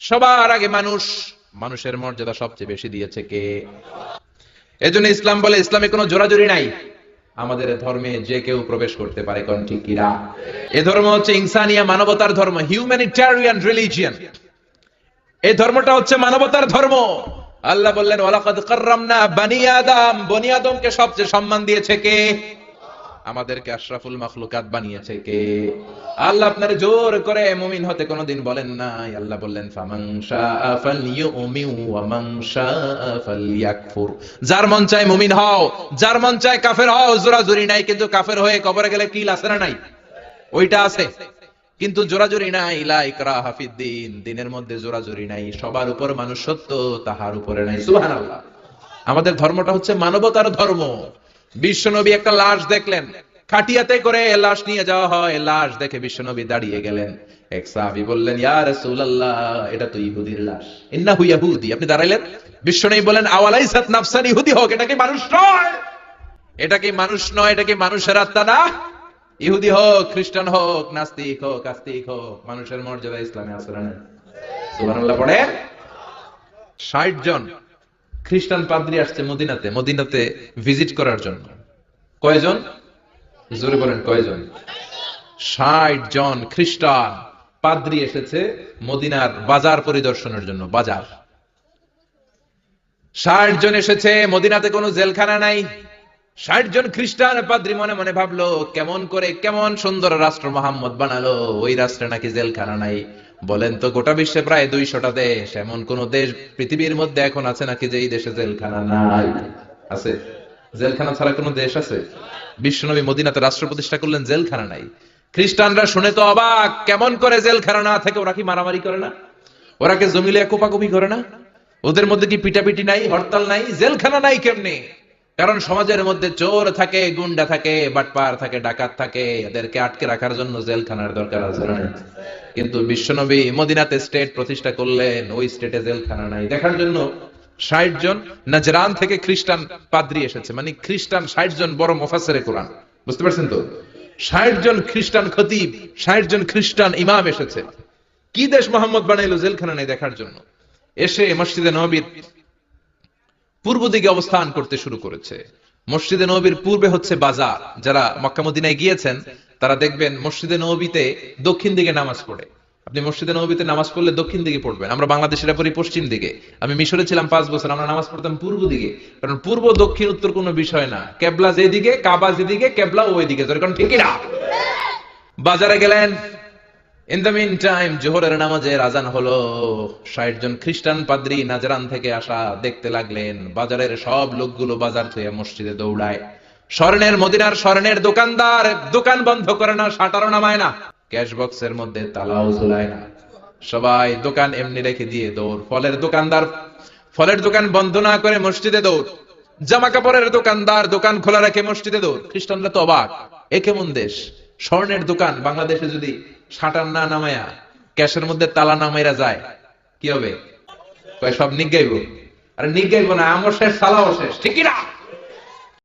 সবার আগে মানুষ, মানুষের মর্যাদা সবচেয়ে বেশি দিয়েছে কে? এজন্য ইসলাম বলে ইসলামে কোনো জোরাজুরি নাই। আমাদের ধর্মে যে কেউ প্রবেশ করতে পারে, কোন ঠিক কিনা? এ ধর্ম হচ্ছে ইনসানিয়া মানবতার ধর্ম হিউম্যানিটারিয়ান রিলিজিয়ান এই ধর্মটা হচ্ছে মানবতার ধর্ম। আল্লাহ বললেন, ওয়ালাকাদ কাররামনা বানি আদম। বনি আদমকে সবচেয়ে সম্মান দিয়েছে কে? আমাদেরকে আশরাফুল মাখলুকাত বানিয়েছে কে? আল্লাহ আপনার জোর করে মুমিন হতে কোনোদিন বলেন নাই। আল্লাহ বললেন যার মন চায় মুমিন হও, যার মন চায় কাফের হও, জোরাজুরি নাই, কিন্তু কাফের হয়ে কবরে গেলে কিল আছে না নাই? ওইটা আছে। কিন্তু জোরাজুরি নাই, লা ইকরাহা ফিদ্দিন দিনের মধ্যে জোরাজুরি নাই, সবার উপর মানুষ সত্য তাহার উপরে নাই। সুবহানাল্লাহ। আমাদের ধর্মটা হচ্ছে মানবতার ধর্ম। বিশ্বনবী একটা লাশ দেখলেন। খাটিয়াতে করে লাশ নিয়ে যাওয়া হয়। লাশ দেখে বিশ্বনবী দাঁড়িয়ে গেলেন। এক সাহাবী বললেন, ইয়া রাসূলুল্লাহ, এটা তো ইহুদির লাশ। ইন্নাহু ইয়াহুদি আপনি দাঁড়াইলেন। বিশ্বনবী বলেন আওয়ালাইসাত নাফসান, ইহুদি হোক, এটা কি মানুষ নয়? এটা কি মানুষ নয়, এটা কি মানুষের আত্মা না? ইহুদি হোক, খ্রিস্টান হোক, নাস্তিক হোক, আস্তিক হোক, মানুষের মর্যাদা ইসলামে আছে না সুবহানাল্লাহ পড়ে 60 জন। খ্রিস্টান পাদ্রী আসছে মদিনাতে মদিনাতে ভিজিট করার জন্য। কয়জন? জোরে বলেন, কয়জন? ষাট জন খ্রিস্টান পাদ্রী এসেছে মদিনার বাজার পরিদর্শনের জন্য, বাজার। ষাট জন এসেছে, মদিনাতে কোনো জেলখানা নাই। ষাট জন খ্রিস্টান পাদ্রী মনে মনে ভাবলো, কেমন করে, কেমন সুন্দর রাষ্ট্র মোহাম্মদ বানালো, ওই রাষ্ট্রে নাকি জেলখানা নাই। বলেন তো, গোটা বিশ্বে প্রায় দুইশোটা দেশ, এমন কোন দেশ পৃথিবীর মধ্যে এখন আছে নাকি যে এই দেশে জেলখানা নাই? আছে? জেলখানা ছাড়া কোনো দেশ আছে? বিশ্বনবী মদিনাতে রাষ্ট্র প্রতিষ্ঠা করলেন, জেলখানা নাই। খ্রিস্টানরা শুনে তো অবাক, কেমন করে জেলখানা না থেকে, ওরা কি মারামারি করে না? ওরা কি জমিলে কোপাকুপি করে না? ওদের মধ্যে কি পিটাপিটি নাই, হরতাল নাই? জেলখানা নাই কেমনে? কারণ সমাজের মধ্যে চোর থাকে, গুন্ডা থাকে, বাটপার থাকে, ডাকাত থাকে, এদেরকে আটকে রাখার জন্য জেলখানার দরকার আছে? কিন্তু বিশ্বনবী মদিনাতে স্টেট প্রতিষ্ঠা করলেন, ওই স্টেটে জেলখানা নাই। দেখার জন্য ষাট জন নাজরান থেকে খ্রিস্টান পাদ্রী এসেছে। মানে খ্রিস্টান ষাট জন বড় মোফাসেরে কোরআন। বুঝতে পারছেন তো? ষাট জন খ্রিস্টান খতিব, ষাট জন খ্রিস্টান ইমাম এসেছে। কি দেশ মোহাম্মদ বানাইলো জেলখানা নেই দেখার জন্য? এসে মসজিদে নবীর পূর্ব দিকে অবস্থান করতে শুরু করেছে। মসজিদে নবীর পূর্বে হচ্ছে বাজার। যারা মক্কা মদিনায় গিয়েছেন, তারা দেখবেন মসজিদে নবীতে দক্ষিণ দিকে নামাজ পড়ে। আপনি মসজিদে নবীতে নামাজ পড়লে দক্ষিণ দিকে পড়বেন। আমরা বাংলাদেশিরা পড়ি পশ্চিম দিকে। আমি মিশরে ছিলাম পাঁচ বছর, আমরা নামাজ পড়তাম পূর্ব দিকে। কারণ পূর্ব, দক্ষিণ, উত্তর কোনো বিষয় না। কেবলা যেদিকে, কাবা যেদিকে, কেবলা ওই দিকে কারণ ঠিকই না। বাজারে গেলেন ইন দ্য মিন টাইম জোহরের নামাজের আজান হলো। ষাট জন খ্রিস্টান পাদ্রী নাজরান থেকে আসা, দেখতে লাগলেন বাজারের সব লোকগুলো বাজার থেকে মসজিদে দৌড়ায়। স্বর্ণের মদিনার স্বর্ণের দোকানদার, দোকান বন্ধ করে না, শাটারও নামায় না। ক্যাশ বক্সের মধ্যে তালাও ঝুলায় না। সবাই দোকান এমনি রেখে দিয়ে দৌড়। ফলের দোকানদার, ফলের দোকান বন্ধ না করে মসজিদে দৌড়। জামা কাপড়ের দোকানদার, দোকান খোলা রেখে মসজিদে দৌড়। খ্রিস্টানরা তো অবাক। এ কেমন দেশ? স্বর্ণের দোকান বাংলাদেশে যদি শাটার না নামায়া ক্যাশের মধ্যে তালা নামাইরা যায়, কি হবে? সব নিগাইব আরে নিগাইব না আমার শেষ, সালাও শেষ, ঠিক না?